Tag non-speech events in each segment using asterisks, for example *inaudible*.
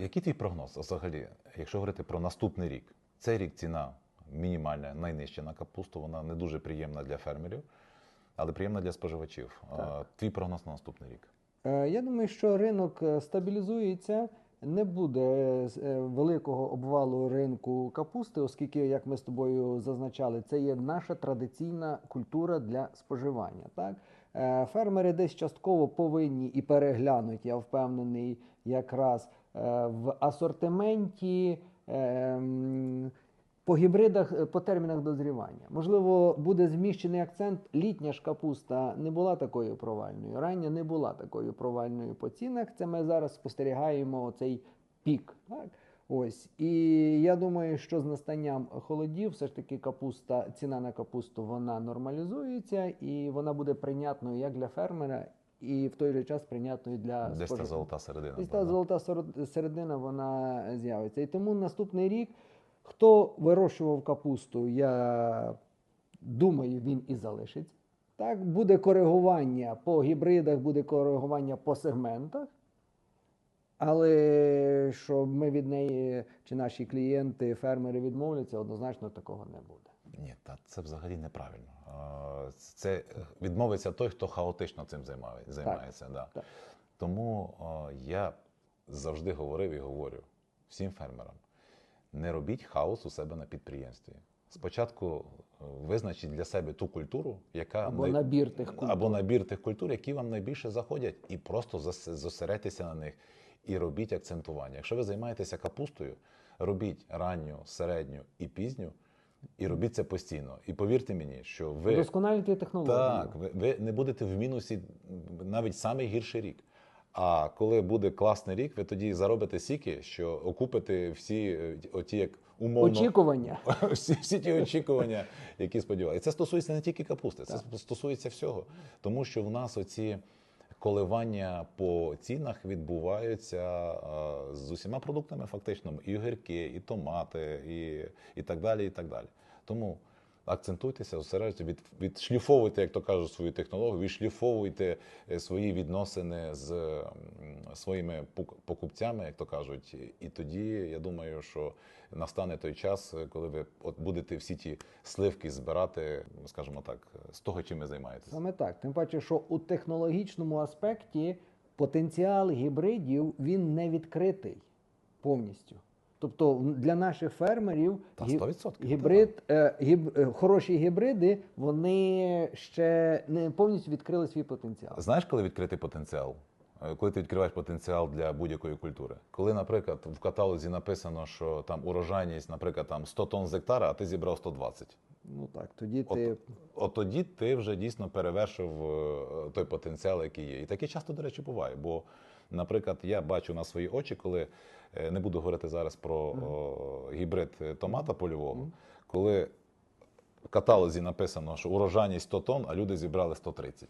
який твій прогноз взагалі, якщо говорити про наступний рік? Цей рік ціна мінімальна, найнижча на капусту, вона не дуже приємна для фермерів, але приємна для споживачів. Так. Твій прогноз на наступний рік? Е, Я думаю, що ринок е, стабілізується. Не буде е, великого обвалу ринку капусти, оскільки, як ми з тобою зазначали, це є наша традиційна культура для споживання. Так? Е, Фермери десь частково повинні і переглянуть, я впевнений, якраз е, в асортименті. ем, По гібридах, е, по термінах дозрівання. Можливо, буде зміщений акцент. Літня ж капуста не була такою провальною. Рання не була такою провальною по цінах. Це ми зараз спостерігаємо цей пік. Так? Ось. І я думаю, що з настанням холодів все ж таки капуста, ціна на капусту вона нормалізується і вона буде прийнятною як для фермера, і в той же час прийнятною для Десь та золота середина. Десь та золота середина вона з'явиться. І тому наступний рік, хто вирощував капусту, я думаю, він і залишиться. Так, буде коригування по гібридах, буде коригування по сегментах. Але щоб ми від неї чи наші клієнти, фермери відмовляться, однозначно такого не буде. Ні, та це взагалі неправильно. Це е, відмовиться той, хто хаотично цим займає, займається. Да. Так. Тому я завжди говорив і говорю всім фермерам: не робіть хаос у себе на підприємстві. Спочатку е, визначіть для себе ту культуру, яка Або най- набір тих культур. або набір тих культур, які вам найбільше заходять, і просто зосередьтеся на них і робіть акцентування. Якщо ви займаєтеся капустою, робіть ранню, середню і пізню, і робіть це постійно. І повірте мені, що ви Вдосконалюйте технологію. так, ви, ви не будете в мінусі навіть самий гірший рік. А коли буде класний рік, ви тоді заробите сіки, що окупите всі е, оті як умовно Очікування. *laughs* всі, всі ті очікування, які сподівалися. І це стосується не тільки капусти, це стосується всього. Тому що в нас оці коливання по цінах відбуваються з усіма продуктами, фактично, і огірки, і томати, і, і так далі. І так далі. Тому акцентуйтеся, зосереджуйтеся, від, відшліфовуйте, як то кажуть, свою технологію, відшліфовуйте е, свої відносини з своїми пок- покупцями, як то кажуть. І тоді я думаю, що настане той час, е, коли ви от будете всі ті сливки збирати, скажімо так, з того, чим ви займаєтесь. Саме так. Тим паче, що у технологічному аспекті потенціал гібридів він не відкритий повністю. Тобто для наших фермерів 100%, гібрид, е, гіб, е, хороші гібриди вони ще не повністю відкрили свій потенціал. Знаєш, коли відкритий потенціал? Е, Коли ти відкриваєш потенціал для будь-якої культури, коли, наприклад, в каталозі написано, що там урожайність, наприклад, там 100 тонн з гектара, а ти зібрав 120. Ну так, тоді От, ти от тоді ти вже дійсно перевершив е, той потенціал, який є. І таке часто, до речі, буває. Бо, наприклад, я бачу на свої очі, коли е, не буду говорити зараз про о, гібрид е, томата польового, коли в каталозі написано, що урожайність 100 тонн, а люди зібрали 130.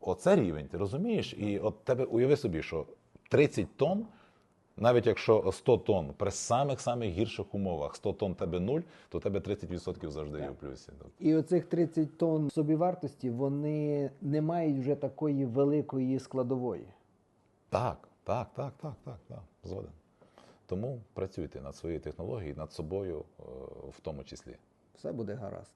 Оце рівень, ти розумієш? І от тебе уяви собі, що 30 тонн, навіть якщо 100 тонн при самих самих гірших умовах 100 тонн тебе нуль, то тебе 30% завжди є в плюсі. і оцих 30 тонн собівартості вони не мають вже такої великої складової. Так, так, так, так, так, так, згоден. Тому працюйте над своєю технологією, над собою е, в тому числі. Все буде гаразд.